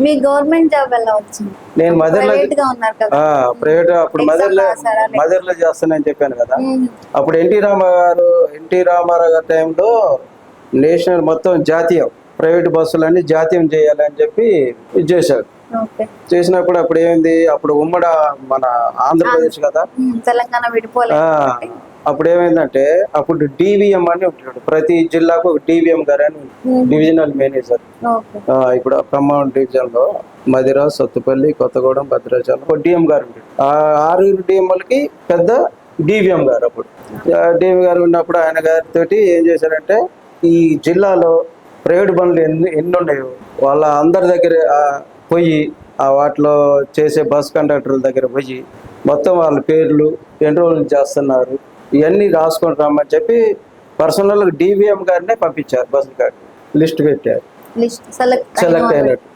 మీ government job ఎలా వచ్చింది? నేను మదర్లో ప్రైవేట్గా ఉన్నారు కదా. ప్రైవేట్ అప్పుడు రాసారా? లేకపోతే- మదర్లో చేస్తానని చెప్పాను కదా. అప్పుడు ఎన్టీ రామారావు గారు ఎన్టీ రామారావు గారి టైంలో నేషనల్ మొత్తం జాతీయం ప్రైవేట్ బస్సులన్నీ జాతీయం చేయాలని చెప్పి ఓకే. చేసినప్పుడు అప్పుడు ఏమైంది? అప్పుడు ఉమ్మడ మన ఆంధ్రప్రదేశ్ కదా. తెలంగాణ విడిపోలేదు అప్పుడు ఏమైందంటే అప్పుడు డివిఎం అని ఉంటాడు ప్రతి జిల్లాకు ఒక డివిఎం గారు అని. Divisional manager. ఇప్పుడు ఖమ్మం డివిజన్లో మదిర సత్తుపల్లి కొత్తగూడెం భద్రాచలం ఒక డిఎం గారు ఉంటాడు ఆ ఆరుగురు డిఎంలకి పెద్ద డివిఎం గారు అప్పుడు. డిఎం గారు ఉన్నప్పుడు ఆయన గారితో ఏం చేశారంటే ఈ జిల్లాలో ప్రైవేట్ బండ్లు ఎన్ని ఎన్ని ఉన్నాయో వాళ్ళ అందరి దగ్గర పోయి ఆ వాటిలో చేసే బస్ కండక్టర్ల దగ్గర పోయి మొత్తం వాళ్ళ పేర్లు ఎన్రోల్ చేస్తున్నారు. ఇవన్నీ రాసుకొని రమ్మని చెప్పి పర్సనల్ డివిఎం గారినే పంపించారు బస్సు గారికి లిస్ట్ పెట్టారు. సెలెక్ట్ అయినట్టు.